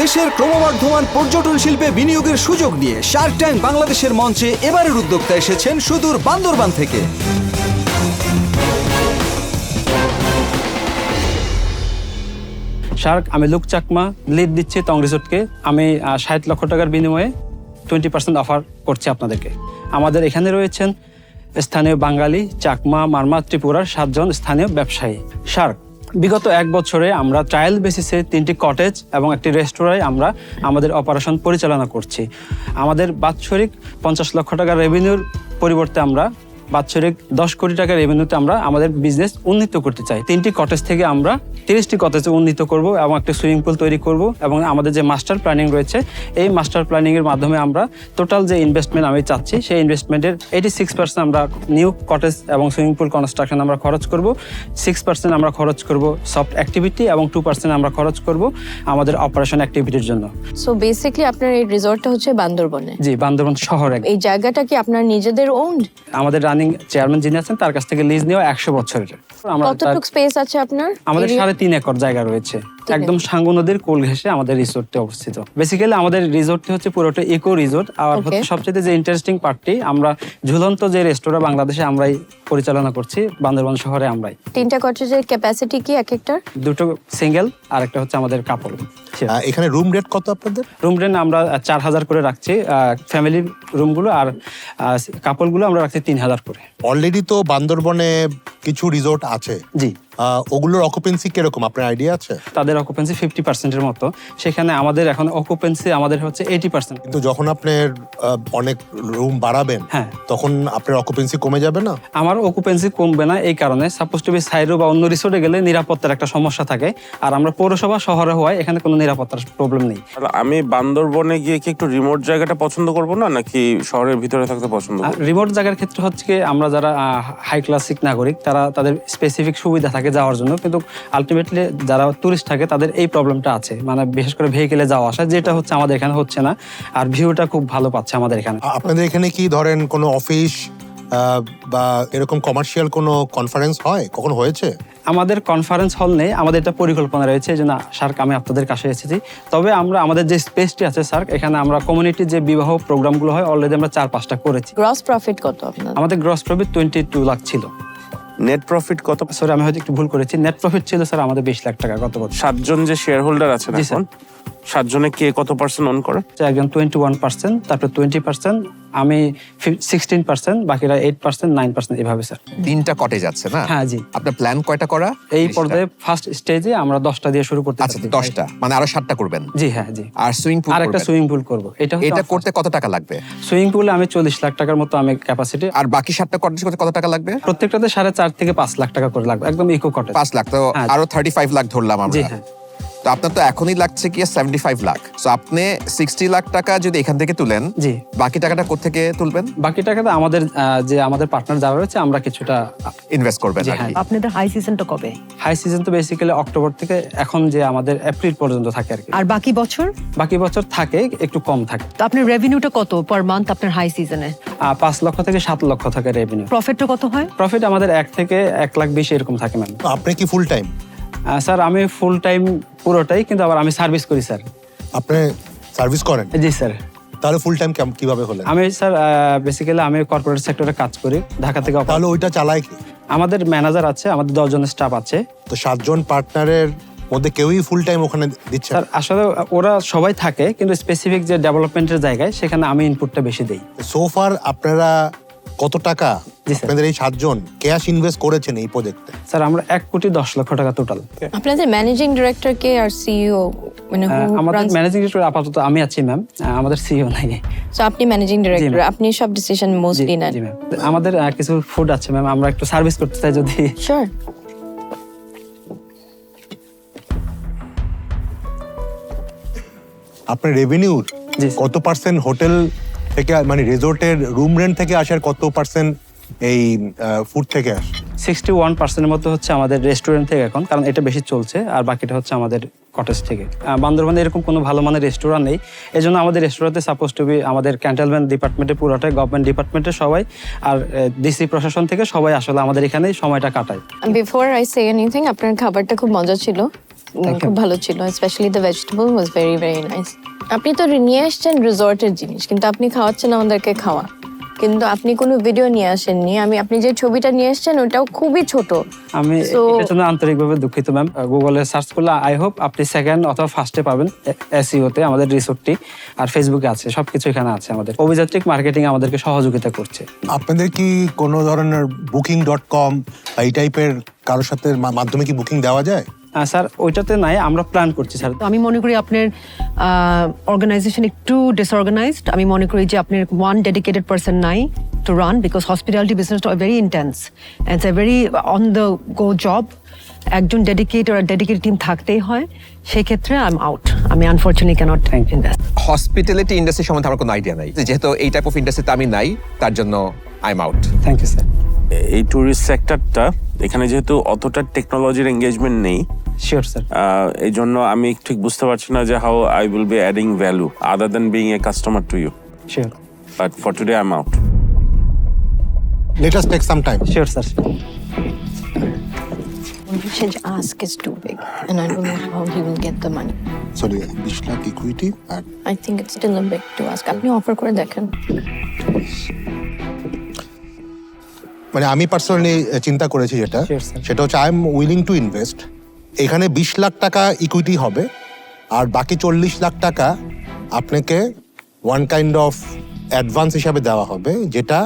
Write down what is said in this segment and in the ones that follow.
দেশের ক্রমবর্ধমান পর্যটন শিল্পে বিনিয়োগের সুযোগ নিয়ে শার্ক ট্যাঙ্ক বাংলাদেশের মঞ্চে এবারের উদ্যোক্তা এসেছেন সুদূর বান্দরবান থেকে। শার্ক, আমি লুক চাকমা লিড দিচ্ছি টং রিসোর্টকে। আমি ষাট লক্ষ টাকার বিনিময়ে টোয়েন্টি পার্সেন্ট অফার করছি আপনাদেরকে। আমাদের এখানে রয়েছেন স্থানীয় বাঙালি চাকমা, মারমা, ত্রিপুরার সাতজন স্থানীয় ব্যবসায়ী। শার্ক বিগত এক বছরে আমরা ট্রায়াল বেসিসে তিনটি কটেজ এবং একটি রেস্তোরাঁয় আমরা আমাদের অপারেশন পরিচালনা করছি। আমাদের বাৎসরিক পঞ্চাশ লক্ষ টাকার রেভিনিউর পরিবর্তে আমরা বাৎসরিক দশ কোটি টাকার রেভিনিউতে আমরা আমাদের বিজনেস উন্নীত করতে চাই। তিনটি কটেজ থেকে আমরা তিরিশটি কটেজে উন্নীত করব এবং একটা সুইমিং পুল তৈরি করব এবং আমাদের যে মাস্টার প্ল্যানিং রয়েছে এই মাস্টার প্ল্যানিং এর মাধ্যমে আমরা টোটাল যে ইনভেস্টমেন্ট আমি চাচ্ছি সেই ইনভেস্টমেন্টের এইটি সিক্স পার্সেন্ট আমরা নিউ কটেজ এবং সুইমিং পুল কনস্ট্রাকশন আমরা খরচ করব। সিক্স পার্সেন্ট আমরা খরচ করব সফট অ্যাক্টিভিটি এবং টু পার্সেন্ট আমরা খরচ করব আমাদের অপারেশন অ্যাক্টিভিটির জন্য। সো বেসিকলি আপনার এই রিসর্টটা হচ্ছে বান্দরবনে? জি বান্দরবন শহরে এই জায়গাটা কি আপনার নিজেদের ওন্ড আমাদের রানিং চেয়ারম্যান যিনি আছেন তার কাছ থেকে লিজ নেওয়া একশো বছরের। কতটুকু স্পেস আছে আপনার? আমাদের সাড়ে তিন একর জায়গা রয়েছে। একদম সাঙ্গু নদীর কোল ঘেসে আমাদের রিসোর্টটি অবস্থিত। বেসিক্যালি আমাদের রিসোর্টটি হচ্ছে পুরোটা ইকো রিসোর্ট আর হচ্ছে সবচেয়ে যে ইন্টারেস্টিং পার্টটি আমরা ঝুলন্ত যে রেস্তোরাঁ বাংলাদেশে আমরাই পরিচালনা করছি বান্দরবান শহরে আমরাই। তিনটা কটেজের ক্যাপাসিটি কি এক একটার? দুটো সিঙ্গেল আর একটা হচ্ছে আমাদের কাপড় আহ, এখানে রুম রেট কত আপনাদের? রুম রেট আমরা চার হাজার করে রাখছি ফ্যামিলি রুমগুলো আর কাপড়গুলো আমরা রাখছি তিন হাজার করে। অলরেডি তো বান্দরবনে কিছু রিসোর্ট আছে। জি। ওগুলোর অকুপেন্সি কীরকম? আপনার আইডিয়া আছে? তাদের অকুপেন্সি ফিফটি পার্সেন্টের মতো। সেখানে আমাদের এখন অকুপেন্সি আমাদের হচ্ছে এইটি পার্সেন্ট কিন্তু যখন আপনার অনেক রুম বাড়াবেন হ্যাঁ। তখন আপনার অকুপেন্সি কমে যাবে না? আমার অকুপেন্সি কমবে না এই কারণে সাপোজ টু বি সাইরো বা অন্য রিসোর্টে গেলে নিরাপত্তার একটা সমস্যা থাকে। আর আমরা পৌরসভা শহরে হওয়ায় এখানে কোনো নিরাপত্তার প্রবলেম নেই। আমি বান্দরবনে গিয়ে কি একটু রিমোট জায়গাটা পছন্দ করব না নাকি শহরের ভিতরে থাকতে পছন্দ রিমোট জায়গার ক্ষেত্রে হচ্ছে কি আমরা যারা হাই ক্লাসিক নাগরিক তারা তাদের স্পেসিফিক সুবিধা থাকে যাওয়ার জন্য। কিন্তু আলটিমেটলি যারা টুরিস্ট থাকে তাদের এই প্রবলেমটা আছে। মানে বিশেষ করে ভেহিকেলে যাওয়া আসা যেটা হচ্ছে আমাদের এখানে হচ্ছে না। আর ভিউটা খুব ভালো পাচ্ছে আমাদের এখানে। আপনাদের এখানে কি ধরেন কোনো অফিস বা এরকম কমার্শিয়াল কোনো কনফারেন্স হয়? কখন হয়েছে? আমাদের কনফারেন্স হল নেই আমাদের এটা পরিকল্পনা রয়েছে যে না স্যার আমি আপনাদের কাছে এসেছি। তবে আমরা আমাদের যে স্পেসটি আছে স্যার এখানে আমরা কমিউনিটির যে বিবাহ প্রোগ্রামগুলো হয় অলরেডি আমরা চার পাঁচটা করেছি। গ্রস প্রফিট কত আপনার আমাদের gross profit twenty two lakh ছিল। নেট প্রফিট কত? সরি আমি হয়তো একটু ভুল করেছি। নেট প্রফিট ছিল স্যার আমাদের বিশ লাখ টাকা গত বছর। সাতজন যে শেয়ার হোল্ডার আছেন স্যার। এখন সাতজনে কে কত পার্সেন্ট অন করে? একজন টোয়েন্টি ওয়ান পার্সেন্ট তারপর টোয়েন্টি পার্সেন্ট আমি সিক্সটিন পার্সেন্ট বাকিরা এইট পার্সেন্ট নাইন পার্সেন্ট এভাবে স্যার তিনটা কটেজ আছে না? হ্যাঁ, জি। আপনার প্ল্যান কয়টা করা? এই পর্যায়ে ফার্স্ট স্টেজে আমরা দশটা দিয়ে শুরু করতে আচ্ছা দশটা। মানে আরও সাতটা করবেন? জি হ্যাঁ জি। আর সুইমিং পুল আর একটা সুইমিং পুল করব। এটা এটা করতে কত টাকা লাগবে? সুইমিং পুলে আমি চল্লিশ লাখ টাকার মতো আমি ক্যাপাসিটি আর বাকি সাতটা কটেজ করতে কত টাকা লাগবে? প্রত্যেকটাতে সাড়ে চার থেকে পাঁচ লাখ টাকা করে লাগবে। একদম ইকো কটেজ পাঁচ লাখ তো হ্যাঁ। আরও থার্টি ফাইভ লাখ ধরলাম জি আমরা। হ্যাঁ। তো আপনার তো এখনই লাগছে কি সেভেন্টি ফাইভ লাখ। তো আপনি সিক্সটি লাখ টাকা যদি এখান থেকে তুলেন জি। বাকি টাকাটা কোথেকে তুলবেন? বাকি টাকাটা আমাদের যে আমাদের পার্টনার যারা রয়েছে আমরা কিছুটা ইনভেস্ট করবেন। আপনাদের হাই সিজনটা কবে? হাই সিজন তো বেসিক্যালি অক্টোবর থেকে এখন যে আমাদের এপ্রিল পর্যন্ত থাকে আর কি। আর বাকি বছর? বাকি বছর থাকে একটু কম থাকে। তো আপনার রেভিনিউটা কত পার মান্থ আপনার হাই সিজনে পাঁচ লক্ষ থেকে সাত লক্ষ থাকে রেভিনিউ প্রফিটটা কত হয়? প্রফিট আমাদের এক থেকে এক লাখ বিশ এরকম থাকে ম্যাম তো আপনি কি ফুল টাইম স্যার আমি ফুল টাইম পুরোটাই কিন্তু আবার আমি সার্ভিস করি স্যার। আপনি সার্ভিস করেন? জি স্যার। তাহলে ফুল টাইম কীভাবে হলেন? আমি স্যার বেসিক্যালি আমি কর্পোরেট সেক্টরে কাজ করি ঢাকা থেকে তাহলে ওইটা চালায় কি? আমাদের ম্যানেজার আছে আমাদের দশজন স্টাফ আছে। তো সাতজন পার্টনারের মধ্যে কেউই ফুল টাইম ওখানে দিচ্ছে স্যার আসলে ওরা সবাই থাকে কিন্তু স্পেসিফিক যে ডেভেলপমেন্টের জায়গায় সেখানে আমি ইনপুটটা বেশি দেই। সোফার আপনারা কত টাকা। আপনাদের এই সাতজন ক্যাশ ইনভেস্ট করেছেন এই প্রজেক্টে স্যার আমরা এক কোটি দশ লক্ষ টাকা টোটাল আপনাদের ম্যানেজিং ডিরেক্টর কে আর সিইও মানে আমাদের ম্যানেজিং ডিরেক্টর আপাতত আমি আছি ম্যাম আমাদের সিইও নাই। So আপনি ম্যানেজিং ডিরেক্টর আপনি সব ডিসিশন মোস্টলি নেন। জি ম্যাম আমাদের কিছু ফুড আছে ম্যাম আমরা একটু সার্ভিস করতে চাই যদি। শিওর আপনার রেভিনিউর কত পার্সেন্ট হোটেল থেকে মানে রিসোর্টের রুম রেন্ট থেকে আসার কত পার্সেন্ট এই ফুড থেকে আসে। সিক্সটি ওয়ান পার্সেন্টের মতো হচ্ছে আমাদের রেস্টুরেন্ট থেকে এখন কারণ এটা বেশি চলছে আর বাকিটা হচ্ছে আমাদের কটেজ থেকে। আহ, বান্দরবানে এরকম কোনো ভালো মানের রেস্টুরেন্ট নেই। এই জন্য আমাদের রেস্টুরেন্টে সাপোজ টু বি আমাদের ক্যান্টেলমেন্ট ডিপার্টমেন্টে পুরোটাই গভর্নমেন্ট ডিপার্টমেন্টে সবাই আর ডিসি প্রশাসন থেকে সবাই আসলে আমাদের এখানে সময়টা কাটায়। বিফোর আই সে এনিথিং আপনার খাবারটা খুব মজা ছিল। খুব ভালো ছিল specially the vegetable was very very nice আপনি তো নিয়ে আসছেন রিসর্টের জিনিস কিন্তু আপনি খাওয়াচ্ছেন আমাদেরকে খাওয়া। কিন্তু আপনি কোনো ভিডিও নিয়ে আসেননি। আমি আপনি যে ছবিটা নিয়ে এসেছেন ওটাও খুবই ছোট। আমি এটার জন্য আন্তরিকভাবে দুঃখিত ম্যাম গুগলে সার্চ করলে আই হোপ আপনি সেকেন্ড অথবা ফার্স্টে পাবেন এসইওতে আমাদের রিসোর্টটি আর ফেসবুকে আছে সবকিছু এখানে আছে আমাদের। অভিযাত্রিক মার্কেটিং আমাদেরকে সহযোগিতা করছে। আপনাদের কি কোনো ধরনের বুকিং ডট কম এই টাইপের কারোর সাথে মাধ্যমে কি বুকিং দেওয়া যায়? স্যার ওইটাতে নাই আমরা প্ল্যান করছি স্যার। তো আমি মনে করি আপনার অর্গানাইজেশন একটু ডিসঅর্গানাইজড আমি মনে করি যে আপনার ওয়ান ডেডিকেটেড পার্সন নাই to run because hospitality business বিজনেসটা very intense it's a very on the go job একজন ডেডিকেট আর ডেডিকেটেড টিম থাকতেই হয় সেক্ষেত্রে আই এম আউট আমি unfortunately cannot invest hospitality industry সম্বন্ধে আমার কোনো আইডিয়া নাই। যেহেতু এই টাইপ অফ ইন্ডাস্ট্রিতে আমি নাই তার জন্য I am out thank you sir এই ট্যুরিস্ট সেক্টরটা এখানে যেহেতু অতটা টেকনোলজির এঙ্গেজমেন্ট নেই শিওর স্যার এই জন্য আমি ঠিক বুঝতে পারছি না যে how I will be adding value other than being a customer to you sure but for today I am out let us take some time sure sir His ask is too big and I don't know how he will get the money. So sorry বিশ lakh equity আর I think it's still a big to ask. আপনি offer করে দেখেন. মানে আমি personally চিন্তা করেছি যেটা। সেটা হচ্ছে I am willing to invest এখানে বিশ লাখ টাকা ইকুইটি হবে আর বাকি চল্লিশ লাখ টাকা আপনাকে ওয়ান কাইন্ড অফ অ্যাডভান্স হিসাবে দেওয়া হবে যেটা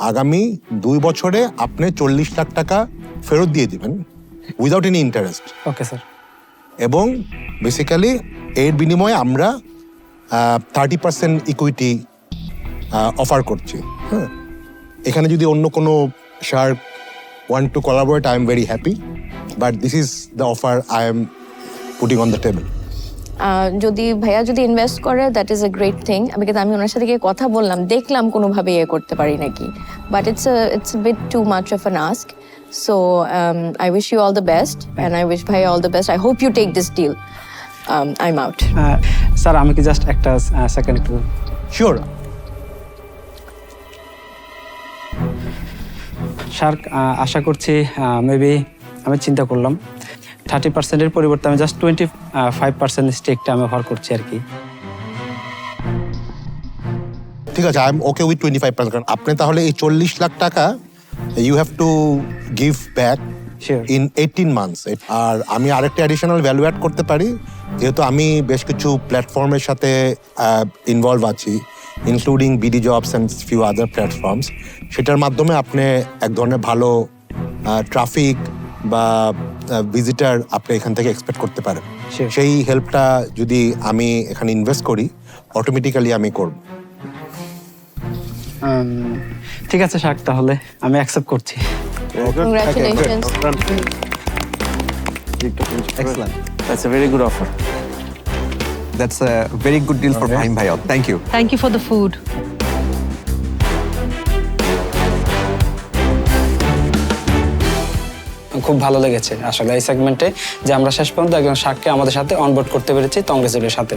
আগামী দুই বছরে আপনি চল্লিশ লাখ টাকা ফেরত দিয়ে দিবেন without any interest okay sir এবং বেসিক্যালি এর বিনিময়ে আমরা থার্টি পার্সেন্ট ইকুইটি অফার করছি হ্যাঁ। এখানে যদি অন্য কোনো shark one two collaborate I am very happy but this is the offer I am putting on the table যদি ভাইয়া যদি ইনভেস্ট করে that is a great thing আমি কিন্তু আমি ওনার সাথে গিয়ে কথা বললাম দেখলাম কোনোভাবে ইয়ে করতে পারি নাকি। But it's it's bit too much of an ask so I wish you all the best and I wish ভাই all the best I hope you take this deal I am out sir আমি কি just একটা second sure sir আশা করছি maybe আমি চিন্তা করলাম। Thirty পার্সেন্টের পরিবর্তে আমি জাস্ট টোয়েন্টি ফাইভ পার্সেন্ট স্টেকটা আমি অফার করছি আর কি। ঠিক আছে I am okay with twenty five percent আপনি তাহলে এই চল্লিশ লাখ টাকা you have to give back. In eighteen months আর আমি আরেকটা অ্যাডিশনাল ভ্যালু অ্যাড করতে পারি যেহেতু আমি বেশ কিছু প্ল্যাটফর্মের সাথে ইনভলভ আছি। Including BD jobs and few other platforms সেটার মাধ্যমে আপনি এক ধরনের ভালো ট্রাফিক বা ভিজিটার আপনি এখান থেকে এক্সপেক্ট করতে পারেন। সেই হেল্পটা যদি আমি এখানে ইনভেস্ট করি অটোমেটিক্যালি আমি করব। ঠিক আছে শাক তাহলে আমি অ্যাকসেপ্ট করছি। Congratulations. Excellent. That's a very good offer. That's a very good deal for Fahim ভাই thank you thank you for the food খুব ভালো লেগেছে আসলে এই সেগমেন্টে যে আমরা শেষ পর্যন্ত একজন শাককে আমাদের সাথে অনবোর্ড করতে পেরেছি কংগ্রেসের সাথে।